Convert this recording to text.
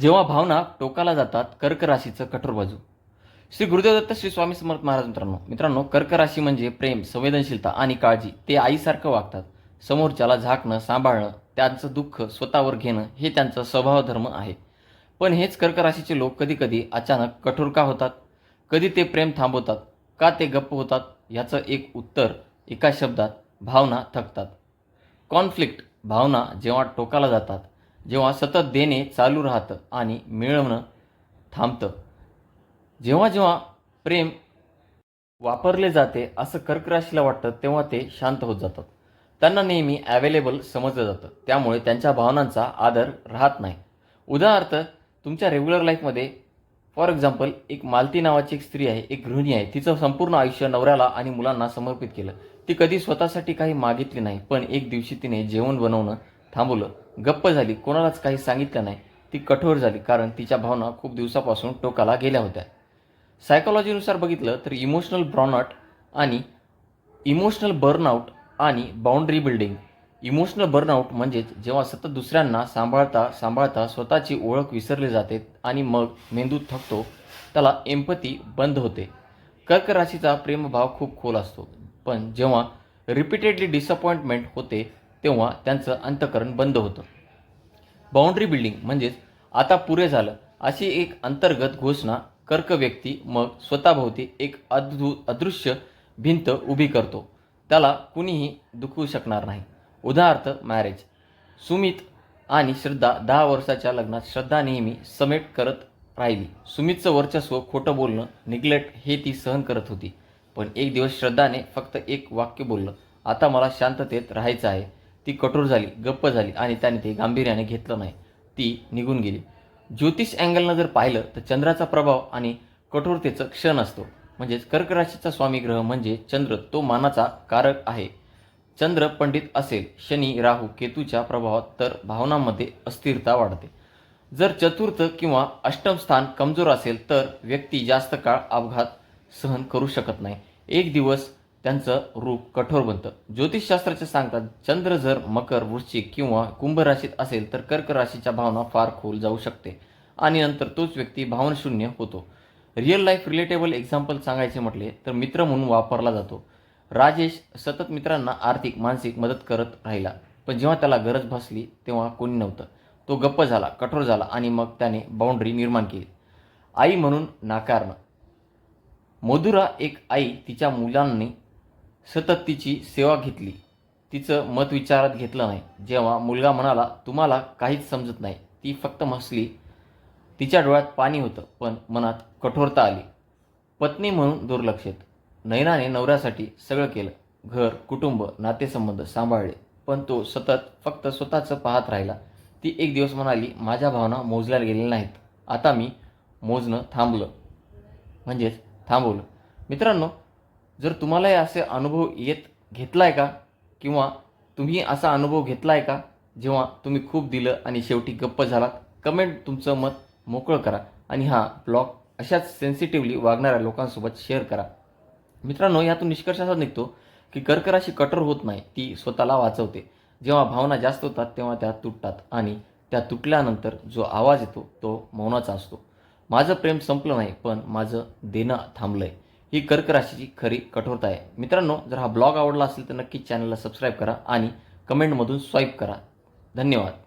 जेव्हा भावना टोकाला जातात कर्क राशीचं कठोर बाजू. श्री गुरुदेव दत्त श्री स्वामी समर्थ महाराज मित्रांनो मित्रांनो कर्क राशी म्हणजे प्रेम संवेदनशीलता आणि काळजी. ते आईसारखं वागतात. समोरच्याला झाकणं सांभाळणं त्यांचं दुःख स्वतःवर घेणं हे त्यांचं स्वभावधर्म आहे. पण हेच कर्क राशीचे लोक कधी कधी अचानक कठोर का होतात? कधी ते प्रेम थांबवतात? का ते गप्प होतात? याचं एक उत्तर एका शब्दात भावना थकतात. कॉन्फ्लिक्ट भावना जेव्हा टोकाला जातात जेव्हा सतत देणे चालू राहतं आणि मिळवणं थांबतं जेव्हा जेव्हा प्रेम वापरले जाते असं कर्कराशीला वाटतं तेव्हा ते शांत होत जातात. त्यांना नेहमी ॲवेलेबल समजलं जातं. त्यामुळे त्यांच्या भावनांचा आदर राहत नाही. उदाहरणार्थ तुमच्या रेग्युलर लाईफमध्ये फॉर एक्झाम्पल एक मालती नावाची एक स्त्री आहे एक गृहिणी आहे. तिचं संपूर्ण आयुष्य नवऱ्याला आणि मुलांना समर्पित केलं. ती कधी स्वतःसाठी काही मागितली नाही पण एक दिवशी तिने जेवण बनवणं थांबवलं. गप्प झाली. कोणालाच काही सांगितलं नाही. ती कठोर झाली कारण तिच्या भावना खूप दिवसापासून टोकाला गेल्या होत्या. सायकॉलॉजीनुसार बघितलं तर इमोशनल ब्रॉनआउट आणि इमोशनल बर्नआउट आणि बाउंड्री बिल्डिंग इमोशनल बर्नआउट म्हणजेच जेव्हा सतत दुसऱ्यांना सांभाळता सांभाळता स्वतःची ओळख विसरली जाते आणि मग मेंदू थकतो त्याला एम्पती बंद होते. कर्क राशीचा प्रेमभाव खूप खोल असतो. पण जेव्हा रिपीटेडली डिसअपॉइंटमेंट होते तेव्हा त्यांचं अंतकरण बंद होतं. बाउंड्री बिल्डिंग म्हणजेच आता पुरे झालं अशी एक अंतर्गत घोषणा कर्क व्यक्ती मग स्वतःभोवती एक अद्भु अदृश्य भिंत उभी करतो. त्याला कुणीही दुखवू शकणार नाही. उदाहरणार्थ मॅरेज सुमित आणि श्रद्धा दहा वर्षाच्या लग्नात श्रद्धा नेहमी समेट करत राहिली. सुमितचं वर्चस्व खोटं बोलणं निग्लेक्ट हे ती सहन करत होती. पण एक दिवस श्रद्धाने फक्त एक वाक्य बोललं आता मला शांततेत राहायचं आहे. ती कठोर झाली गप्प झाली आणि त्याने ते गांभीर्याने घेतलं नाही. ती निघून गेली. ज्योतिष अँगलनं जर पाहिलं तर चंद्राचा प्रभाव आणि कठोरतेचं क्षण असतो. म्हणजेच कर्क राशीचा स्वामी ग्रह म्हणजे चंद्र तो मानाचा कारक आहे. चंद्र पंडित असेल शनी राहू केतूच्या प्रभावात तर भावनांमध्ये अस्थिरता वाढते. जर चतुर्थ किंवा अष्टम स्थान कमजोर असेल तर व्यक्ती जास्त काळ अपघात सहन करू शकत नाही. एक दिवस त्यांचं रूप कठोर बनतं. ज्योतिषशास्त्राचे सांगतात चंद्र जर मकर वृश्चिक किंवा कुंभ राशीत असेल तर कर्क राशीच्या भावना फार खोल जाऊ शकते आणि नंतर तोच व्यक्ती भावनशून्य होतो. रिअल लाईफ रिलेटेबल एक्झाम्पल सांगायचे म्हटले तर मित्र म्हणून वापरला जातो. राजेश सतत मित्रांना आर्थिक मानसिक मदत करत राहिला. पण जेव्हा त्याला गरज भासली तेव्हा कोणी नव्हतं. तो गप्प झाला कठोर झाला आणि मग त्याने बाउंड्री निर्माण केली. आई म्हणून नाकारणं. मधुरा एक आई तिच्या मुलांनी सतत तिची सेवा घेतली. तिचं मत विचारात घेतलं नाही. जेव्हा मुलगा म्हणाला तुम्हाला काहीच समजत नाही. ती फक्त हसली तिच्या डोळ्यात पाणी होतं पण मनात कठोरता आली. पत्नी म्हणून दुर्लक्षित. नैनाने नवऱ्यासाठी सगळं केलं. घर कुटुंब नातेसंबंध सांभाळले पण तो सतत फक्त स्वतःचं पाहत राहिला. ती एक दिवस म्हणाली माझ्या भावना मोजल्या गेलेल्या नाहीत. आता मी मोजणं थांबलं. म्हणजेच थांबवलं. मित्रांनो जर तुम्हालाही असे अनुभव येत घेतला आहे का? किंवा तुम्ही असा अनुभव घेतला आहे का? जेव्हा तुम्ही खूप दिलं आणि शेवटी गप्प झालात कमेंट तुमचं मत मोकळं करा आणि हा ब्लॉग अशाच सेन्सिटिव्हली वागणाऱ्या लोकांसोबत शेअर करा. मित्रांनो यातून निष्कर्ष असा निघतो की कर्क राशी कठोर होत नाही ती स्वतःला वाचवते. जेव्हा भावना जास्त होतात तेव्हा त्या तुटतात आणि त्या तुटल्यानंतर जो आवाज येतो तो मौनाचा असतो. माझं प्रेम संपलं नाही पण माझं देणं थांबलं आहे ही कर्क राशीची खरी कठोरता आहे. मित्रांनो जर हा ब्लॉग आवडला असेल तर नक्की चॅनलला सबस्क्राईब करा आणि कमेंटमधून स्वाईप करा. धन्यवाद.